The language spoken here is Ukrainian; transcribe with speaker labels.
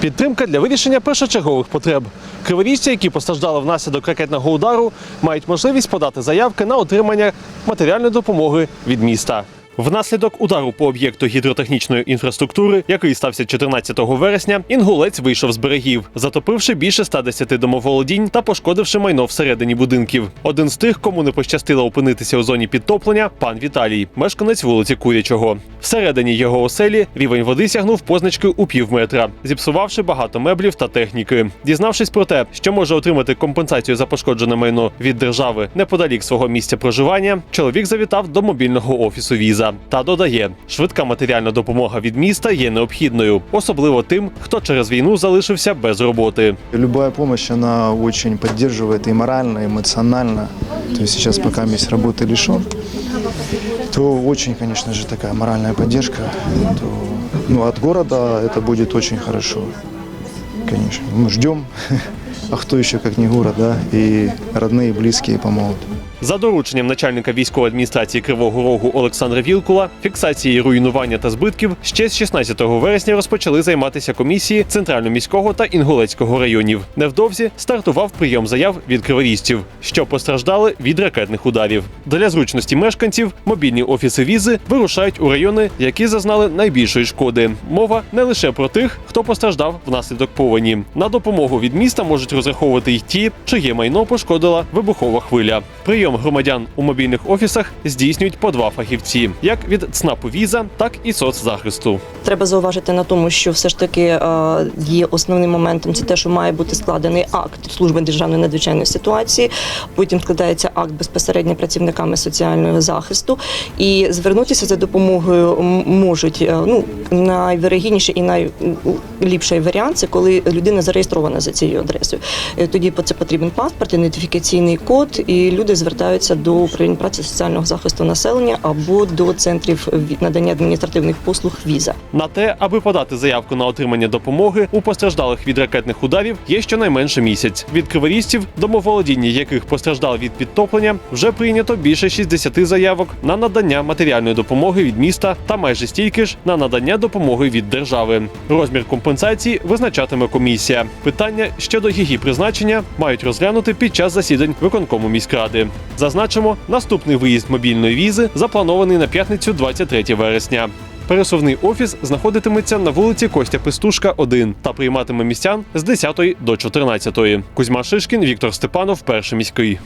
Speaker 1: Підтримка для вирішення першочергових потреб. Криворіжці, які постраждали внаслідок ракетного удару, мають можливість подати заявки на отримання матеріальної допомоги від міста. Внаслідок удару по об'єкту гідротехнічної інфраструктури, який стався 14 вересня, інгулець вийшов з берегів, затопивши більше 110 домоволодінь та пошкодивши майно всередині будинків. Один з тих, кому не пощастило опинитися у зоні підтоплення, пан Віталій, мешканець вулиці Курячого. Всередині його оселі рівень води сягнув позначки у пів метра, зіпсувавши багато меблів та техніки. Дізнавшись про те, що може отримати компенсацію за пошкоджене майно від держави неподалік свого місця проживання, чоловік завітав до мобільного офісу віза та додає, швидка матеріальна допомога від міста є необхідною, особливо тим, хто через війну залишився без роботи.
Speaker 2: Любая помощь, она очень поддерживает и морально, и эмоционально. То есть сейчас пока есть работы лишен, то очень, конечно же, такая моральная поддержка. То, ну, от города это будет очень хорошо. Конечно. Мы ждем, а кто еще, как не город, да, и родные, и близкие помогут.
Speaker 1: За дорученням начальника військової адміністрації Кривого Рогу Олександра Вілкула, фіксації руйнування та збитків ще з 16 вересня розпочали займатися комісії центрально-міського та інгулецького районів. Невдовзі стартував прийом заяв від криворізців, що постраждали від ракетних ударів. Для зручності мешканців мобільні офіси візи вирушають у райони, які зазнали найбільшої шкоди. Мова не лише про тих, хто постраждав внаслідок повені. На допомогу від міста можуть розраховувати й ті, чиє майно пошкодила вибухова хвиля. Прийом громадян у мобільних офісах здійснюють по два фахівці, як від ЦНАПу віза, так і соцзахисту.
Speaker 3: Треба зауважити на тому, що все ж таки е, є основним моментом це те, що має бути складений акт служби державної надзвичайної ситуації. Потім складається акт безпосередньо працівниками соціального захисту. І звернутися за допомогою можуть е, ну найвирогідніший і найліпший варіант це коли людина зареєстрована за цією адресою. Е, Тоді по- це потрібен паспорт, ідентифікаційний код, і люди звертаються до управління праці соціального захисту населення або до центрів надання адміністративних послуг віза.
Speaker 1: На те, аби подати заявку на отримання допомоги у постраждалих від ракетних ударів, є щонайменше місяць. Від криворізців, домоволодіння яких постраждали від підтоплення, вже прийнято більше 60 заявок на надання матеріальної допомоги від міста та майже стільки ж на надання допомоги від держави. Розмір компенсації визначатиме комісія. Питання щодо її призначення мають розглянути під час засідань виконкому міськради. Зазначимо, наступний виїзд мобільної візи запланований на п'ятницю 23 вересня. Пересувний офіс знаходитиметься на вулиці Костя Пестушка, 1 та прийматиме містян з 10 до 14. Кузьма Шишкін, Віктор Степанов, перший міський.